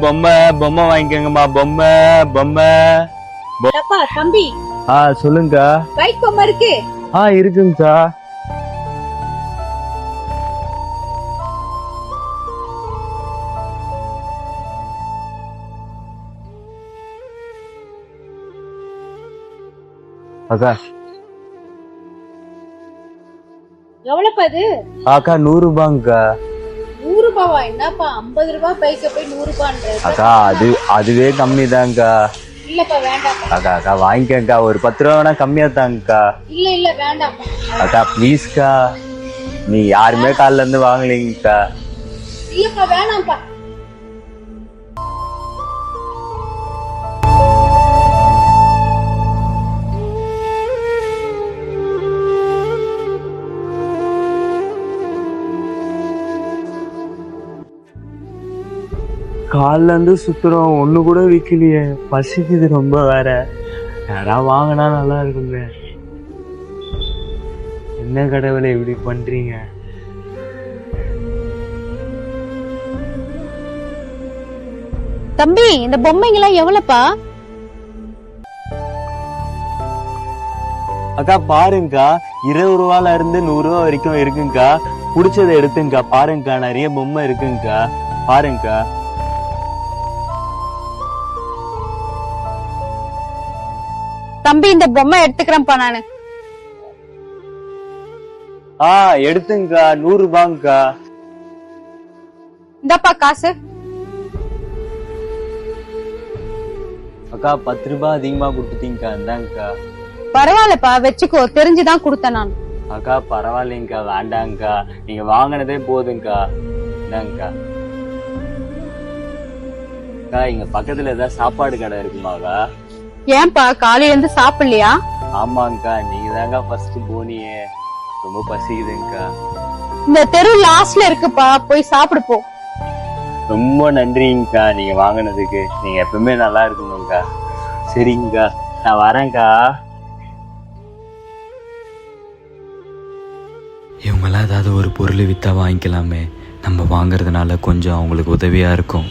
பொம்மை பொம்மை வாங்கிக்கோங்கம்மா பொம்மை பொம்மை. அப்பா தம்பி? ஆ சொல்லுங்கக்கா. பைக் பொம்மை இருக்கு. ஆ இருக்குங்கக்கா அக்கா. எவ்வளவுப்பா இது? அக்கா நூறு ரூபாங்கக்கா ரூபாவா என்னப்பா ஐம்பது ரூபாய் பைக்க போய் நூறு அக்கா அது அதுவே கம்மி தாங்க்கா இல்லப்பா வேண்டாம்ப்பா. அக்கா அக்கா வாங்கிக்கங்கக்கா. ஒரு பத்து ரூபா வேணா கம்மியா தாங்கக்கா இல்ல இல்ல வேண்டாம்ப்பா. அக்கா ப்ளீஸ்க்கா நீ யாருமே காலில இருந்து வாங்கலீங்கக்கா. இல்லப்பா வேணாம்ப்பா. காலில இருந்து சுத்துறோம். ஒண்ணு கூட விக்கலையே. பசிக்குது ரொம்ப வேற. யாரா வாங்கினா நல்லா இருக்குங்க என்ன கடவுளை இப்படி பண்றீங்க? தம்பி இந்த பொம்மைங்கெல்லாம் எவ்வளவுப்பா அக்கா பாருங்கக்கா. இருபது ரூபால இருந்து நூறு ரூபா வரைக்கும் இருக்குங்கக்கா. பிடிச்சதை எடுத்துங்கக்கா. பாருங்கக்கா நிறைய பொம்மை இருக்குங்கக்கா. பாருங்கக்கா. தம்பி இந்த பொம்மை எடுத்துக்கிறேன்ப்பா நானு. ஆ எடுத்துங்கக்கா. நூறு ரூபாங்கக்கா. இந்தாப்பா காசு. அக்கா பத்து ரூபாய் அதிகமா கொடுத்துட்டீங்கக்கா. இந்தாங்கக்கா. பரவாயில்லப்பா வச்சுக்கோ. தெரிஞ்சுதான் கொடுத்தேன் நான். அக்கா பரவாயில்லைங்கக்கா. வேண்டாங்கக்கா. நீங்க வாங்கினதே போதுங்கக்கா. இந்தாங்கக்கா. அக்கா இங்க பக்கத்துல ஏதாவது சாப்பாடு கடை இருக்குமாக்கா? ஏன்பா காலையில இருந்து சாப்பிடலையா? ஆமாங்கக்கா நீங்க தாங்க ஃபர்ஸ்ட் போனியே. ரொம்ப பசிக்குதுங்கக்கா இந்த தெரு லாஸ்ட்ல இருக்குப்பா போய் சாப்பிடு போ. ரொம்ப நன்றிங்கக்கா நீங்க வாங்கினதுக்கு. நீங்க எப்பவுமே நல்லா இருக்கணும்க்கா சரிங்கக்கா நான் வரேன்க்கா இவங்கெல்லாம் ஏதாவது ஒரு பொருள் விற்றா வாங்கிக்கலாமே. நம்ம வாங்குறதுனால கொஞ்சம் அவங்களுக்கு உதவியாக இருக்கும்.